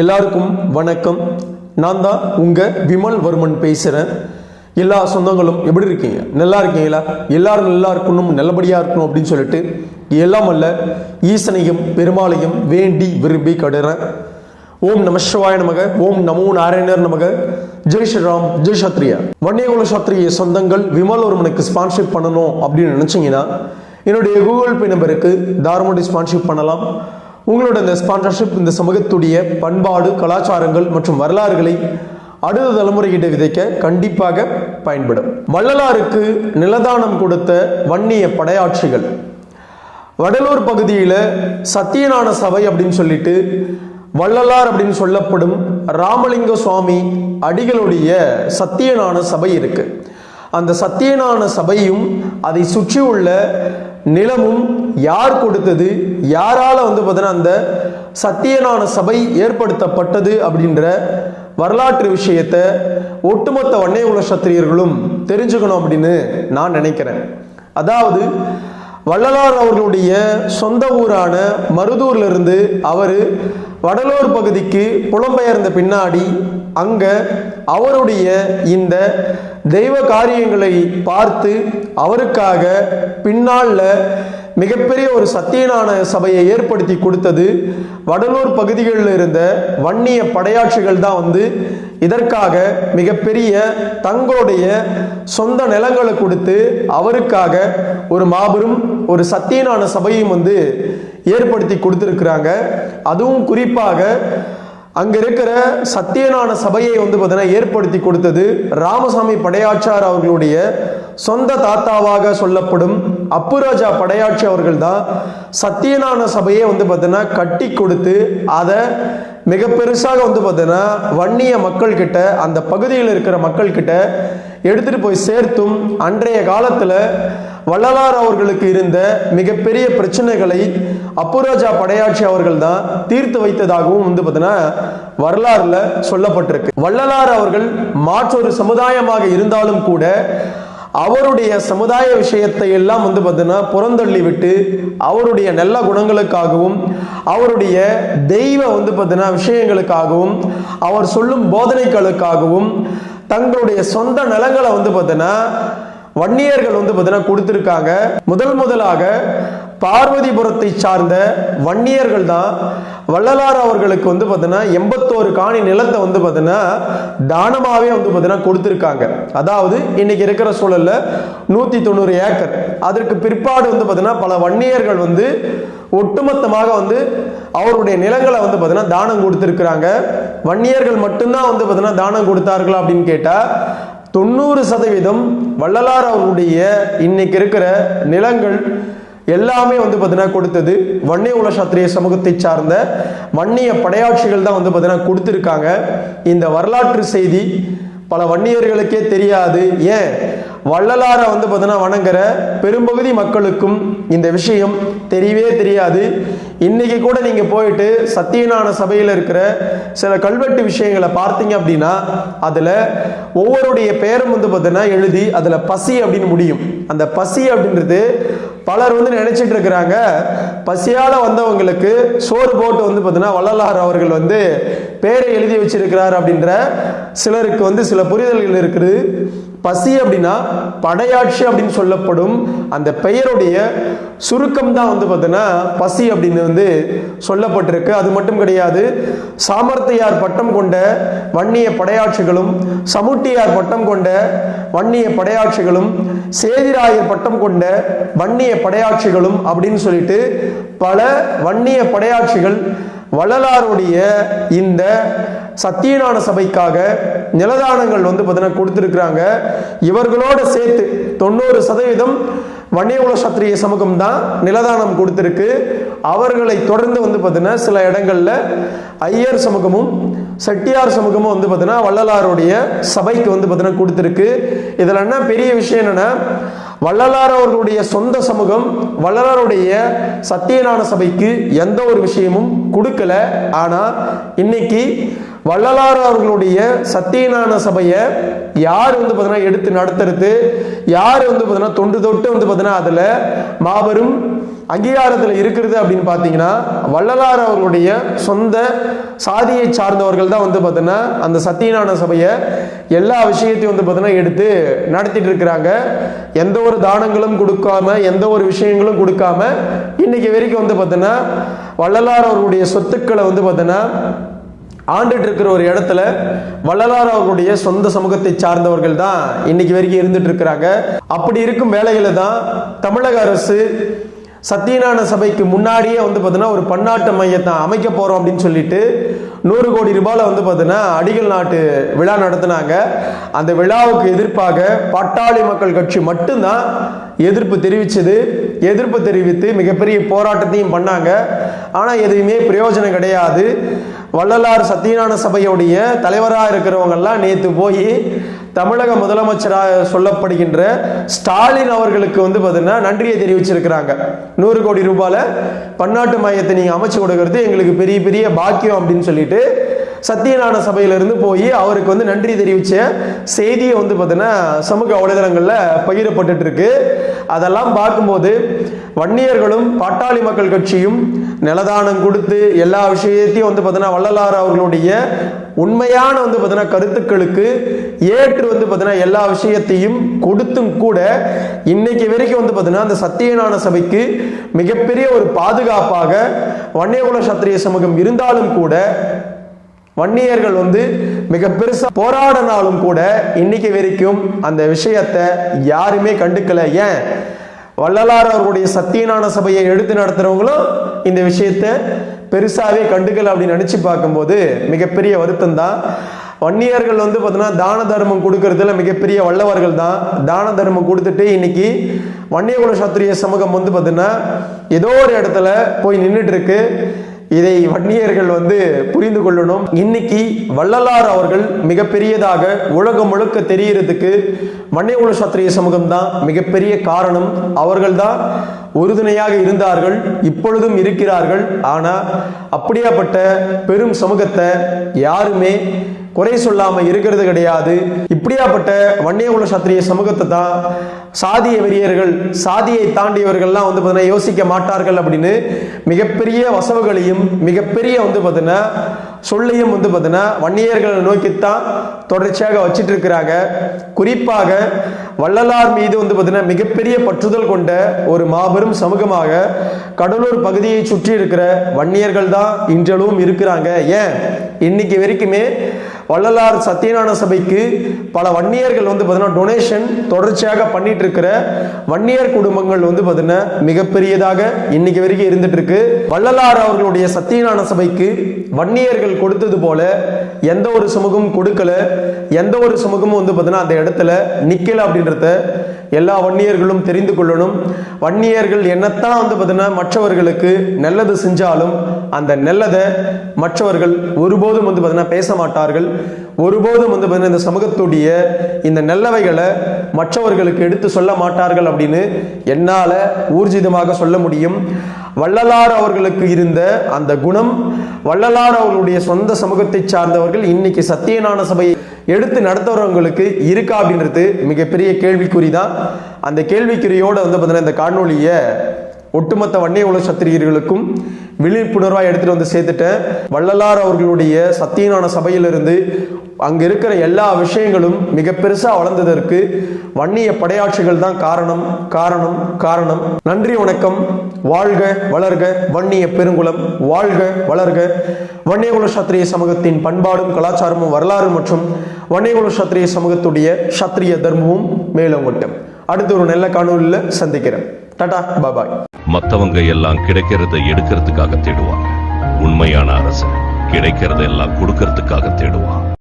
எல்லாருக்கும் வணக்கம். நான் தான் உங்கள் விமல் வர்மன் பேசுகிறேன் எல்லா சொந்தங்களும் எப்படி இருக்கீங்க? நல்லா இருக்கீங்களா? எல்லாரும் நல்லா இருக்கணும் நல்லபடியாக இருக்கணும் அப்படின்னு சொல்லிட்டு எல்லாம் அல்ல ஈசனையும் பெருமாளையும் வேண்டி விரும்பி கடுறேன். ஓம் நம சிவாய நமக ஓம் நமோ நாராயணர் நமக. ஜெய் ஸ்ரீராம் ஜெய் சத்ரியா. வன்னியகுல சத்ரிய சொந்தங்கள் விமல் வர்மனுக்கு ஸ்பான்ஷிப் பண்ணணும் அப்படின்னு நினச்சிங்கன்னா என்னுடைய கூகுள் பே நம்பருக்கு தாராளமாக ஸ்பான்ஷிப் பண்ணலாம். உங்களோட இந்த ஸ்பான்சர்ஷிப் இந்த சமூகத்துடைய பண்பாடு கலாச்சாரங்கள் மற்றும் வரலாறுகளை அடுத்த தலைமுறையிட விதைக்க கண்டிப்பாக பயன்படும். வள்ளலாருக்கு நிலதானம் கொடுத்த வன்னிய படையாட்சிகள். வடலூர் பகுதியில் சத்தியநாத சபை அப்படின்னு சொல்லிட்டு வள்ளலார் அப்படின்னு சொல்லப்படும் ராமலிங்க சுவாமி அடிகளுடைய சத்தியநாத சபை இருக்கு. அந்த சத்தியநாத சபையும் அதை சுற்றியுள்ள நிலமும் யார் கொடுத்தது? யாரால வந்து பார்த்தீங்கன்னா அந்த சத்தியநாத சபை ஏற்படுத்தப்பட்டது அப்படின்ற வரலாற்று விஷயத்தை ஒட்டுமொத்த வன்னிய குல சத்திரியர்களும் தெரிஞ்சுக்கணும் அப்படின்னு நான் நினைக்கிறேன். அதாவது வள்ளலார் அவர்களுடைய சொந்த ஊரான மருதூர்ல இருந்து அவர் வடலூர் பகுதிக்கு புலம்பெயர்ந்த பின்னாடி அங்க அவருடைய இந்த தெய்வ காரியங்களை பார்த்து அவருக்காக பின்னால மிகப்பெரிய ஒரு சத்தியநாத சபையை ஏற்படுத்தி கொடுத்தது. வடலூர் பகுதிகளில் இருந்த வன்னிய படையாட்சிகள் தான் வந்து இதற்காக மிகப்பெரிய தங்களுடைய சொந்த நிலங்களை கொடுத்து அவருக்காக ஒரு மாபெரும் ஒரு சத்தியநாத சபையும் வந்து ஏற்படுத்தி கொடுத்துருக்குறாங்க. அதுவும் குறிப்பாக அங்க இருக்கிற சத்தியநாண சபையை வந்து பார்த்தீங்கன்னா ஏற்படுத்தி கொடுத்தது ராமசாமி படையாச்சார் அவர்களுடைய சொந்த தாத்தாவாக சொல்லப்படும் அப்புராஜா படையாட்சி அவர்கள் தான் சத்தியநாத சபையை வந்து பார்த்தீங்கன்னா கட்டி கொடுத்து அதை மிக பெருசாக வந்து பார்த்தீங்கன்னா வன்னிய மக்கள் கிட்ட அந்த பகுதியில் இருக்கிற மக்கள் கிட்ட எடுத்துட்டு போய் சேர்த்தும் அன்றைய காலத்தில் வள்ளலார் அவர்களுக்கு இருந்த மிகப்பெரிய பிரச்சனைகளை அப்புராஜா படையாட்சி அவர்கள் தான் தீர்த்து வைத்ததாகவும் வந்து பார்த்தீங்கன்னா வரலாறுல சொல்லப்பட்டிருக்கு. வள்ளலார் அவர்கள் மாற்றொரு சமுதாயமாக இருந்தாலும் கூட அவருடைய சமுதாய விஷயத்தை எல்லாம் வந்து பார்த்தீங்கன்னா புறந்தள்ளி விட்டு அவருடைய நல்ல குணங்களுக்காகவும் அவருடைய தெய்வ வந்து பார்த்தீங்கன்னா விஷயங்களுக்காகவும் அவர் சொல்லும் போதனைகளுக்காகவும் தங்களுடைய சொந்த நலங்களை வந்து பார்த்தீங்கன்னா வன்னியர்கள் வந்து பார்த்தீங்கன்னா கொடுத்துருக்காங்க. முதல் முதலாக பார்வதிபுரத்தை சார்ந்த வன்னியர்கள் தான் வள்ளலார் அவர்களுக்கு வந்து பார்த்தீங்கன்னா எண்பத்தோரு காணி நிலத்தை வந்து பார்த்தீங்கன்னா தானமாகவே வந்து பார்த்தீங்கன்னா கொடுத்துருக்காங்க. அதாவது இன்னைக்கு இருக்கிற சூழலில் நூற்றி தொண்ணூறு ஏக்கர். அதற்கு பிற்பாடு வந்து பார்த்தீங்கன்னா பல வன்னியர்கள் வந்து ஒட்டுமொத்தமாக வந்து அவருடைய நிலங்களை வந்து பார்த்தீங்கன்னா தானம் கொடுத்துருக்குறாங்க. வன்னியர்கள் மட்டும்தான் வந்து பார்த்தீங்கன்னா தானம் கொடுத்தார்களா அப்படின்னு கேட்டால் தொண்ணூறு சதவீதம் வள்ளலார் அவருடைய இன்னைக்கு இருக்கிற நிலங்கள் எல்லாமே வந்து பார்த்தீங்கன்னா கொடுத்தது வன்னிய உல சத்திரிய சமூகத்தை சார்ந்த வன்னிய படையாட்சிகள் தான் வந்து பார்த்தீங்கன்னா கொடுத்துருக்காங்க. இந்த வரலாற்று செய்தி பல வன்னியர்களுக்கே தெரியாது. ஏன்? வள்ளலாரை வந்து பார்த்தீங்கன்னா வணங்குற பெரும்பகுதி மக்களுக்கும் இந்த விஷயம் தெரியவே தெரியாது. இன்னைக்கு கூட நீங்க போயிட்டு சத்தியநாத சபையில் இருக்கிற சில கல்வெட்டு விஷயங்களை பார்த்தீங்க அப்படின்னா அதுல ஒவ்வொருடைய பேரும் வந்து பார்த்தீங்கன்னா எழுதி அதுல பசி அப்படின்னு முடியும். அந்த பசி அப்படின்றது பலர் வந்து நினைச்சிட்டு இருக்கிறாங்க. பசியால வந்தவங்களுக்கு சோறு போட்டு வந்து பார்த்தீங்கன்னா வள்ளலார் அவர்கள் வந்து பேரை எழுதி வச்சிருக்கிறார் அப்படின்ற சிலருக்கு வந்து சில புரிதல்கள் இருக்குது. பசி அப்படின்னா படையாட்சி அப்படின்னு சொல்லப்படும். அந்த பெயருடைய சுருக்கம் தான் வந்து பார்த்தீங்கன்னா பசி அப்படின்னு வந்து சொல்லப்பட்டிருக்கு. அது மட்டும் கிடையாது சாமர்த்தியார் பட்டம் கொண்ட வன்னிய படையாட்சிகளும் சமுட்டியார் பட்டம் கொண்ட வன்னிய படையாட்சிகளும் சேதிராயர் பட்டம் கொண்ட வன்னிய படையாட்சிகளும் அப்படின்னு சொல்லிட்டு பல வன்னிய படையாட்சிகள் வள்ளலாருடைய இந்த சத்தியநாத சபைக்காக நிலதானங்கள் வந்து பார்த்தீங்கன்னா கொடுத்துருக்குறாங்க. இவர்களோட சேர்த்து தொண்ணூறு சதவீதம் வன்னியகுல சத்திரிய சமூகம் தான் நிலதானம் கொடுத்துருக்கு. அவர்களை தொடர்ந்து வந்து பார்த்தீங்கன்னா சில இடங்களில் ஐயர் சமூகமும் செட்டியார் சமூகமும் வந்து பார்த்தீங்கன்னா வள்ளலாருடைய சபைக்கு வந்து பார்த்தீங்கன்னா கொடுத்துருக்கு. இதில் என்ன பெரிய விஷயம் என்னென்னா வள்ளலார் அவர்களுடைய சொந்த சமூகம் வள்ளலாருடைய சத்தியநாத சபைக்கு எந்த ஒரு விஷயமும் கொடுக்கல. ஆனால் இன்னைக்கு வள்ளலார் அவர்களுடைய சத்தியநாத சபையை யார் வந்து பார்த்தீங்கன்னா எடுத்து நடத்துறது? யார் வந்து பார்த்தீங்கன்னா தொண்டு தொட்டு வந்து பார்த்தீங்கன்னா அதில் மாபெரும் அங்கீகாரத்தில் இருக்கிறது அப்படின்னு பார்த்தீங்கன்னா வள்ளலார் அவர்களுடைய சொந்த சாதியை சார்ந்தவர்கள் தான் வந்து பார்த்தீங்கன்னா அந்த சத்தியநாராயண சபையை எல்லா விஷயத்தையும் வந்து பார்த்தீங்கன்னா எடுத்து நடத்திட்டு இருக்கிறாங்க. எந்த ஒரு தானங்களும் கொடுக்காம எந்த ஒரு விஷயங்களும் கொடுக்காம இன்னைக்கு வரைக்கும் வந்து பார்த்தீங்கன்னா வள்ளலார் அவர்களுடைய சொத்துக்களை வந்து பார்த்தீங்கன்னா ஆண்டுட்டு இருக்கிற ஒரு இடத்துல வள்ளலார் அவர்களுடைய சொந்த சமூகத்தை சார்ந்தவர்கள் தான் இன்னைக்கு வரைக்கும் இருந்துட்டு இருக்கிறாங்க அப்படி இருக்கும் வேலையில தான் தமிழக அரசு சத்தியநாராயண சபைக்கு முன்னாடியே வந்து பார்த்தீங்கன்னா ஒரு பன்னாட்டு மையத்தை அமைக்க போறோம் அப்படின்னு சொல்லிட்டு நூறு கோடி ரூபாயில வந்து பார்த்தீங்கன்னா அடிகள் நாட்டு விழா நடத்தினாங்க. அந்த விழாவுக்கு எதிர்ப்பாக பட்டாளி மக்கள் கட்சி மட்டும்தான் எதிர்ப்பு தெரிவித்தது எதிர்ப்பு தெரிவித்து மிகப்பெரிய போராட்டத்தையும் பண்ணாங்க. ஆனால் எதுவுமே பிரயோஜனம் கிடையாது. வள்ளலார் சத்தியநாத சபையுடைய தலைவராக இருக்கிறவங்கெல்லாம் நேற்று போய் தமிழக முதலமைச்சராக சொல்லப்படுகின்ற ஸ்டாலின் அவர்களுக்கு வந்து பார்த்தீங்கன்னா நன்றியை தெரிவிச்சிருக்கிறாங்க. நூறு கோடி ரூபாயில் பன்னாட்டு மையத்தை நீங்கள் அமைச்சு கொடுக்கறது எங்களுக்கு பெரிய பெரிய பாக்கியம் அப்படின்னு சொல்லிட்டு சத்தியநாத சபையிலிருந்து போய் அவருக்கு வந்து நன்றி தெரிவித்த செய்தியை வந்து பார்த்தீங்கன்னா சமூக வலைதளங்களில் பகிரப்பட்டுட்டு இருக்கு. அதெல்லாம் பார்க்கும்போது வன்னியர்களும் பாட்டாளி மக்கள் கட்சியும் நிலதானம் கொடுத்து எல்லா விஷயத்தையும் வந்து பார்த்தீங்கன்னா வள்ளலார் அவர்களுடைய உண்மையான வந்து பார்த்தீங்கன்னா கருத்துக்களுக்கு ஏற்று வந்து பார்த்தீங்கன்னா எல்லா விஷயத்தையும் கொடுத்தும் கூட இன்னைக்கு வரைக்கும் வந்து பார்த்தீங்கன்னா அந்த சத்தியநாராயண சபைக்கு மிகப்பெரிய ஒரு பாதுகாப்பாக வன்னியகுல சத்திரிய சமூகம் இருந்தாலும் கூட வன்னியர்கள் வந்து மிக பெருசாக போராடினாலும் கூட இன்னைக்கு வரைக்கும் அந்த விஷயத்தை யாருமே கண்டுக்கல. ஏன்? வள்ளலார் அவர்களுடைய சத்தியநாராயண சபையை எடுத்து நடத்துறவங்களும் இந்த விஷயத்தை பெருசாகவே கண்டுக்கல அப்படின்னு நினச்சி பார்க்கும்போது மிகப்பெரிய வருத்தம் தான் வன்னியர்கள் வந்து பார்த்தீங்கன்னா தான தர்மம் கொடுக்கறதுல மிகப்பெரிய வல்லவர்கள் தான். தான தர்மம் கொடுத்துட்டு இன்னைக்கு வன்னியகுல சத்திரிய சமூகம் வந்து பார்த்தீங்கன்னா ஏதோ ஒரு இடத்துல போய் நின்றுட்டு இருக்கு. இதை வன்னியர்கள் வந்து புரிந்து கொள்ளணும். இன்னைக்கு வள்ளலார் அவர்கள் மிகப்பெரியதாக உலகம் முழுக்க தெரியறதுக்கு வன்னியகுல சத்திரிய சமூகம் தான் மிகப்பெரிய காரணம். அவர்கள் தான் உறுதுணையாக இருந்தார்கள் இப்பொழுதும் இருக்கிறார்கள். ஆனால் அப்படியாப்பட்ட பெரும் சமூகத்தை யாருமே குறை சொல்லாம இருக்கிறது கிடையாது. இப்படியாப்பட்ட வன்னியகுல சத்திரிய சமூகத்தை தான் சாதிய வெறியர்கள் சாதியை தாண்டியவர்கள்லாம் வந்து பார்த்தீங்கன்னா யோசிக்க மாட்டார்கள் அப்படின்னு மிகப்பெரிய வசவுகளையும் மிகப்பெரிய வந்து பார்த்தீங்கன்னா சொல்லையும் வந்து பார்த்தீங்கன்னா வன்னியர்களை நோக்கித்தான் தொடர்ச்சியாக வச்சிட்டு இருக்கிறாங்க குறிப்பாக வள்ளலார் மீது வந்து பார்த்தீங்கன்னா மிகப்பெரிய பற்றுதல் கொண்ட ஒரு மாபெரும் சமூகமாக கடலூர் பகுதியை சுற்றி இருக்கிற வன்னியர்கள் தான் இன்றளவும் இருக்கிறாங்க. ஏன்? இன்னைக்கு வரைக்குமே வள்ளலார் சத்தியநாத சபைக்கு பல வன்னியர்கள் வந்து பார்த்தீங்கன்னா டொனேஷன் தொடர்ச்சியாக பண்ணிட்டு இருக்கிற வன்னியர் குடும்பங்கள் வந்து பார்த்தீங்கன்னா மிகப்பெரியதாக இன்னைக்கு வரைக்கும் இருந்துட்டு இருக்கு வள்ளலார் அவர்களுடைய சத்தியநாத சபைக்கு வன்னியர்கள் கொடுத்தது போல எந்த ஒரு சுமுகமும் கொடுக்கல எந்த ஒரு சுமுகமும் வந்து பார்த்தீங்கன்னா அந்த இடத்துல நிற்கல அப்படின்றத எல்லா வன்னியர்களும் தெரிந்து கொள்ளணும். வன்னியர்கள் என்னத்தான் வந்து பார்த்தீங்கன்னா மற்றவர்களுக்கு நல்லது செஞ்சாலும் அந்த நல்லதை மற்றவர்கள் ஒருபோதும் வந்து பார்த்தீங்கன்னா பேச மாட்டார்கள். ஒருபோதும் வந்து பார்த்தீங்கன்னா இந்த சமூகத்துடைய இந்த நல்லவைகளை மற்றவர்களுக்கு எடுத்து சொல்ல மாட்டார்கள் அப்படின்னு என்னால் ஊர்ஜிதமாக சொல்ல முடியும். வள்ளலார் அவர்களுக்கு இருந்த அந்த குணம் வள்ளலார் அவர்களுடைய சொந்த சமூகத்தை சார்ந்தவர்கள் இன்னைக்கு சத்தியநாத சபையை எடுத்து நடத்துறவங்களுக்கு இருக்கா அப்படின்றது மிகப்பெரிய கேள்விக்குறி தான் அந்த கேள்விக்குறியோடு வந்து பார்த்தீங்கன்னா இந்த காணொலியை ஒட்டுமொத்த வன்னிய உலக சத்திரியர்களுக்கும் விழிப்புணர்வாக எடுத்துகிட்டு வந்து சேர்த்துட்டேன் வள்ளலார் அவர்களுடைய சத்தியனான சபையிலிருந்து அங்கே இருக்கிற எல்லா விஷயங்களும் மிக பெருசாக வளர்ந்ததற்கு வன்னிய படையாட்சிகள் தான் காரணம் காரணம் காரணம். நன்றி வணக்கம். வாழ்க வளர்க வன்னிய பெருங்குளம். வாழ்க வளர்க. வன்னியகுல சத்திரிய சமூகத்தின் பண்பாடும் கலாச்சாரமும் வரலாறு மற்றும் வன்னியகுல சத்திரிய சமூகத்துடைய சத்திரிய தர்மமும் மேலோங்கட்டும். அடுத்து ஒரு நல்ல காணொலியில் சந்திக்கிறேன். டாடா பாபாய். மத்தவங்க எல்லாம் கிடைக்கிறத எடுக்கிறதுக்காக தேடுவாங்க உண்மையான அரசன் கிடைக்கிறதெல்லாம் கொடுக்கறதுக்காக தேடுவான்.